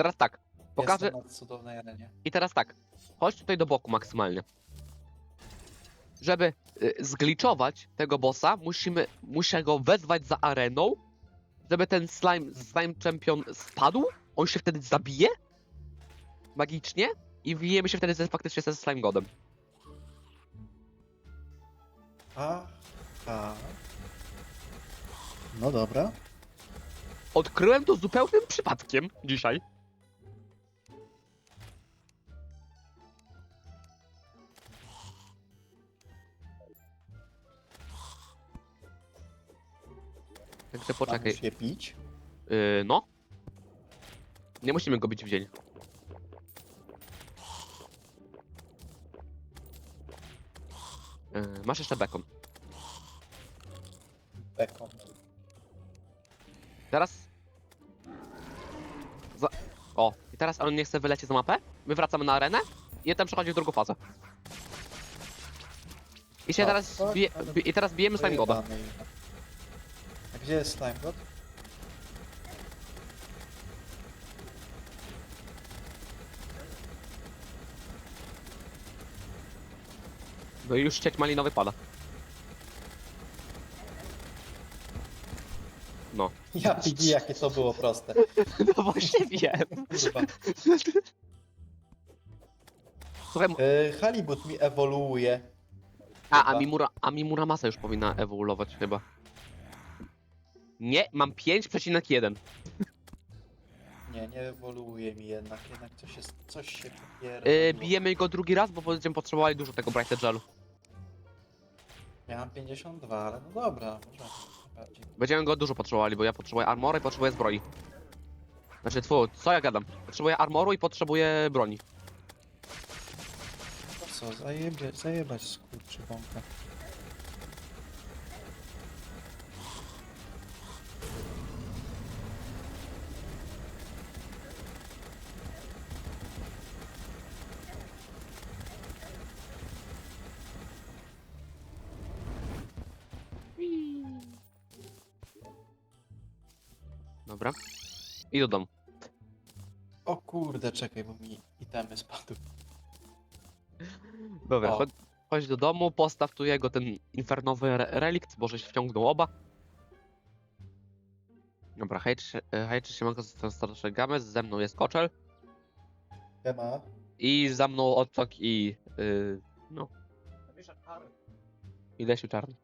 Teraz tak. Pokażę. Jestem na cudownej arenie. I teraz tak. Chodź tutaj do boku maksymalnie. Żeby y, zgliczować tego bossa, musimy, muszę go wezwać za areną, żeby ten slime, slime champion spadł. On się wtedy zabije magicznie i wbijemy się wtedy ze, faktycznie ze slime godem. A, a. No dobra. Odkryłem to zupełnym przypadkiem dzisiaj. Poczekaj. Się pić. Yy, no. Nie musimy go bić w dzień. Yy, masz jeszcze bekon. Bekon. Teraz. Za... O, i teraz on nie chce wylecieć za mapę. My wracamy na arenę i ten przechodzi w drugą fazę. I się O, teraz. tak, Bije... ale- bi- I teraz bijemy slime goda. Gdzie jest slime god? No i już cieć malinowy pada. No. Ja pigi, jakie to było proste. No właśnie wiem. Kurwa. Słuchaj, Yy, halibut mi ewoluuje. A, a. Mimura, a Mimura Masa już powinna ewoluować chyba. Nie, mam 5,1. Nie, nie ewoluuje mi jednak. Jednak coś, jest, coś się pier... Yy, bijemy go drugi raz, bo będziemy potrzebowali dużo tego Brighter Gelu. Miałem 52, ale no dobra, może bardziej. Będziemy go dużo potrzebowali, bo ja potrzebuję armory i potrzebuję zbroi. Znaczy, tfu, co ja gadam? Potrzebuję armoru i potrzebuję broni. To co, zajebie, zajebać skurczy I do domu. O kurde, czekaj, bo mi itemy spadły. Dobra, O. chodź, chodź do domu, postaw tu jego ten infernowy re relikt, bo żeś wciągnął oba. Dobra, hejczy, e, hejczy się mogę starsze gamy, ze mną jest koczel Siema. i za mną otok i yy, no, i Lesiu Czarny.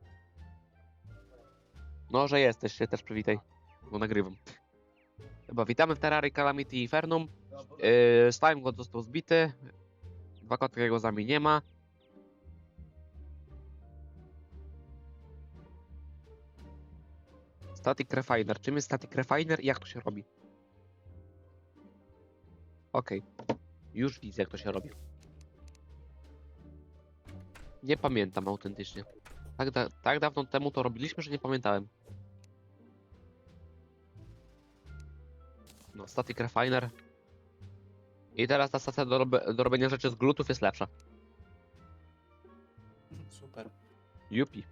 No, że jesteś, się też przywitaj, bo nagrywam. Chyba witamy w Terrarii Calamity Infernum. Yy, Slime God został zbity. Dwa koty jego z nami nie ma. Static Refiner. Czym jest Static Refiner i jak to się robi? Okej. Już widzę jak to się robi. Nie pamiętam autentycznie. Tak, da tak dawno temu to robiliśmy, że nie pamiętałem. No, Static Refiner. I teraz ta stacja do, rob do robienia rzeczy z glutów jest lepsza. Super. Jupi.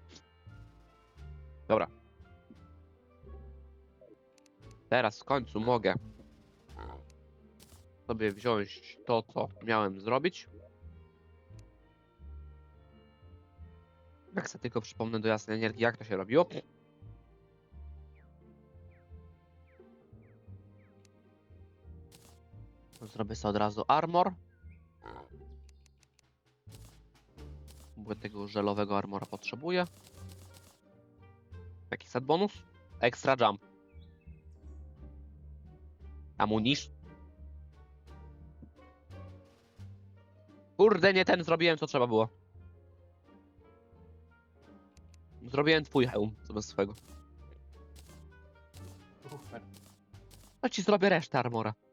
Dobra. Teraz w końcu mogę sobie wziąć to, co miałem zrobić. Jak sobie tylko przypomnę do jasnej energii, jak to się robiło. Zrobię sobie od razu armor. Bo tego żelowego armora potrzebuję. Taki set bonus. Extra jump. Amunish. Kurde, nie ten zrobiłem, co trzeba było. Zrobiłem twój hełm, zamiast swego. Super. No ci zrobię resztę armora.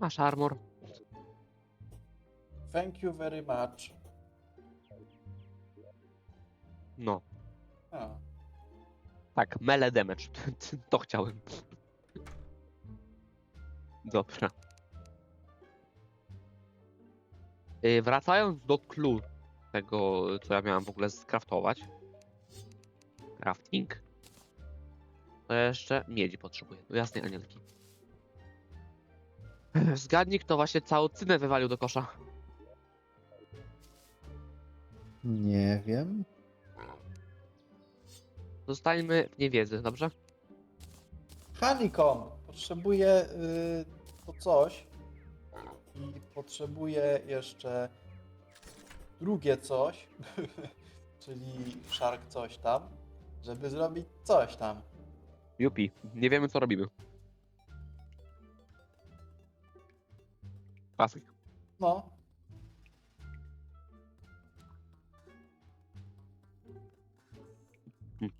Masz armor. Thank you very much. No, A, tak, melee damage. To chciałem. Dobra. Y, wracając do clue tego, co ja miałem w ogóle skraftować. Crafting. To jeszcze miedzi potrzebuję. Do jasnej anielki. Zgadnij, kto właśnie całą cynę wywalił do kosza. Nie wiem. Zostańmy w niewiedzy, dobrze? Honeycomb! Potrzebuję y, to coś. I potrzebuję jeszcze drugie coś, czyli shark coś tam, żeby zrobić coś tam. Jupi, nie wiemy co robimy. Klasyk. No. Hmm.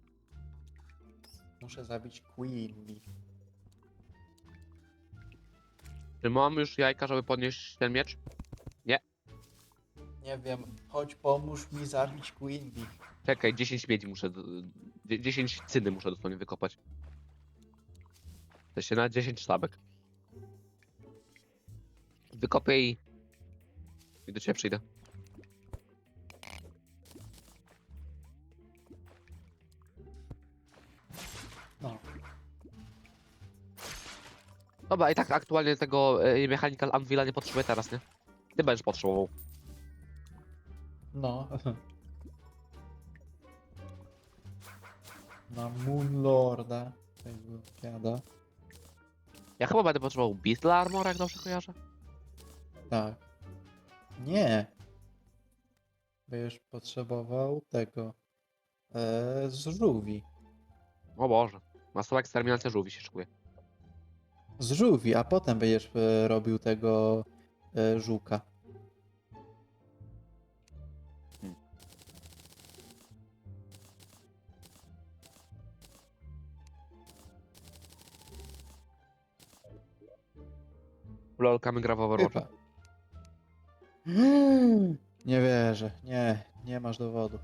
Muszę zabić Queen Bee. Czy mam już jajka, żeby podnieść ten miecz? Nie wiem, chodź pomóż mi zabić Queen Bee. Czekaj, 10 miedzi muszę. do- dzie- 10 cyny muszę dosłownie wykopać. To się na 10 sztabek. Wykopię i. I do ciebie przyjdę. No. Dobra, i tak aktualnie tego e, Mechanical Anvila nie potrzebuję teraz, nie? Ty będziesz potrzebował. No. Na Moonlorda. Tego jada. Ja chyba będę potrzebował Beastle Armor, jak dobrze kojarzę. Tak. Nie. Będziesz potrzebował tego. E, z żółwi. O Boże. Masowa eksterminacja żółwi się szykuje. Z żółwi, a potem będziesz e, robił tego e, żółka. Lolkamy gra w Overwatcha. Chyba. Wierzę. Nie, nie masz dowodów.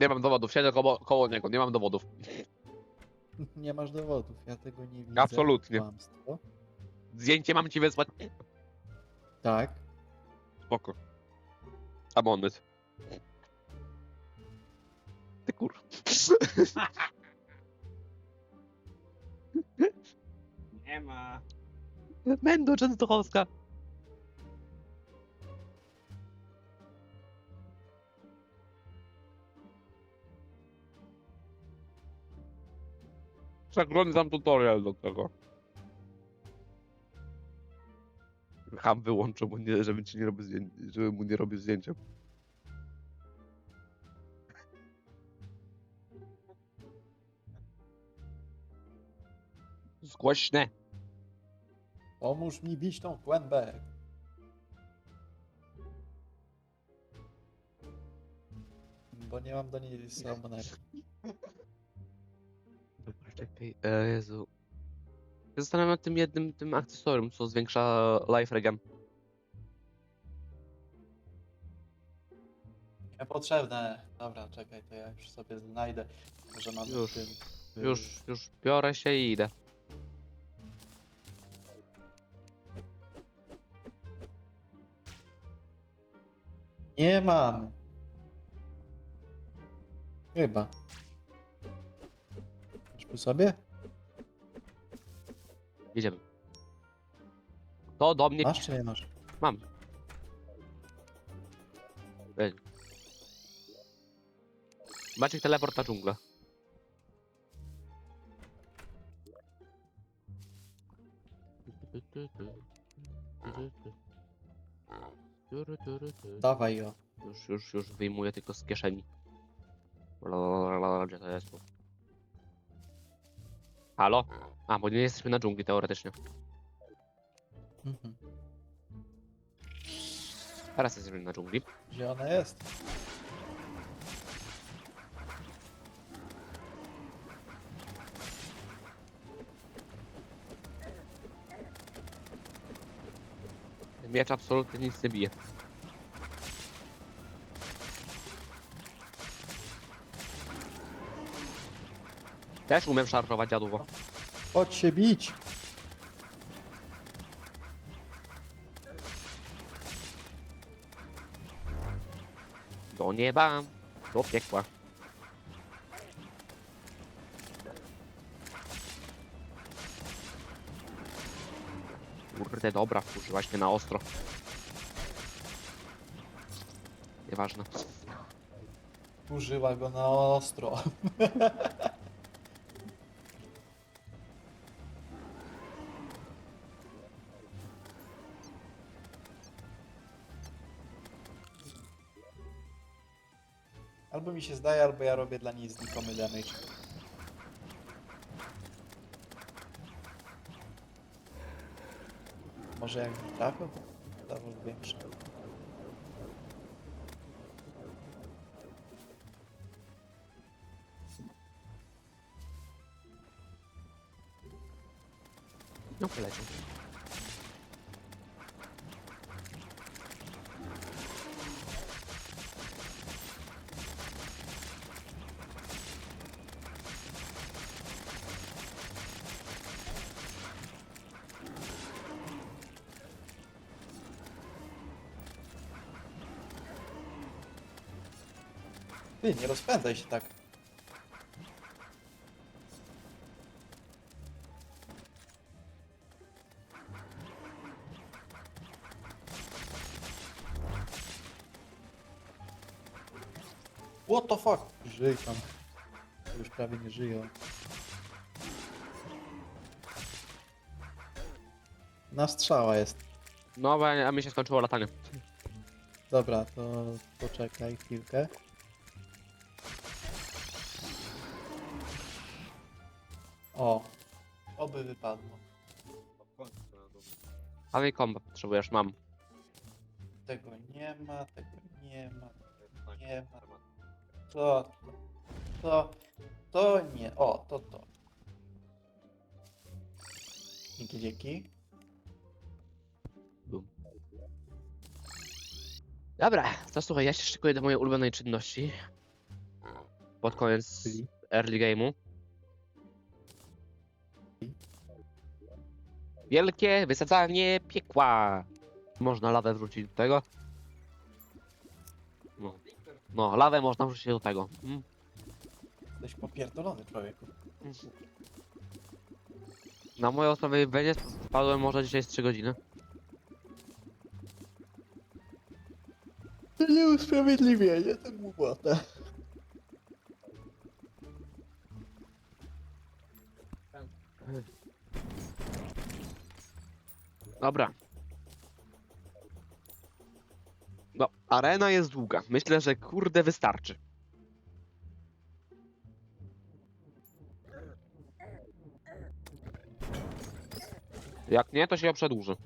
Nie mam dowodów, siedzę koło, koło niego, nie mam dowodów. Nie masz dowodów. Ja tego nie widzę. Absolutnie. Kłamstwo. Zdjęcie mam ci wysłać. Tak. Spoko. Abonent. Ty kur... Nie ma. Mendo Częstochowska. Przeglądam tutorial do tego. Ham wyłączył, mu nie, żeby ci nie robił zdjęcia, żeby mu nie robił zdjęcia. Zgłośne. Pomóż mi bić tą kłębę. Bo nie mam do niej summonerki. Dobra, czekaj, e, Jezu. Ja Zastanawiam nad tym jednym tym akcesorium, co zwiększa life regen. Niepotrzebne. Dobra, czekaj, to ja już sobie znajdę. Może mam Już, w tym. Już, już biorę się i idę. Nie mam. Chyba. Tu sobie? Jedziemy. To do mnie Masz czy nie masz? Mam. Ej. Maciek teleport na dżunglę. Dawaj. Już, już, już wyjmuję tylko z kieszeni. Gdzie to jest? Halo? A, bo nie jesteśmy na dżungli teoretycznie. Mhm. Teraz jesteśmy na dżungli. Gdzie ona jest? Miecz absolutnie nic nie bije. Też umiem szarżować dziadówo. Chodź się bić! Do nieba, do piekła. Kurde, dobra, użyłaś mnie na ostro. Nieważne. Użyła go na ostro. Albo mi się zdaje, albo ja robię dla niej znikomy damage. Może jak trafił, to dawał większe. No poleciał. Ty, nie rozpędzaj się tak. What the fuck? Żyj tam. Już prawie nie żyją. Na strzała jest. No, a mi się skończyło latanie. Dobra, to poczekaj chwilkę. O, oby wypadło. A mi kombo potrzebujesz, mam. Tego nie ma, tego nie ma, nie ma. To, to, to nie. O, to to. Dzięki, dzięki. Bum. Dobra, to słuchaj, ja się szykuję do mojej ulubionej czynności. Pod koniec early game'u. Wielkie wysadzanie piekła. Można lawę wrzucić do tego. No, no lawę można wrzucić do tego. Mm. Jesteś popierdolony człowieku. Na moje usprawiedliwienie spadłem może dzisiaj z 3 godziny. To nie usprawiedliwienie, to głupota. Dobra. No, arena jest długa. Myślę, że kurde wystarczy. Jak nie, to się ją przedłuży.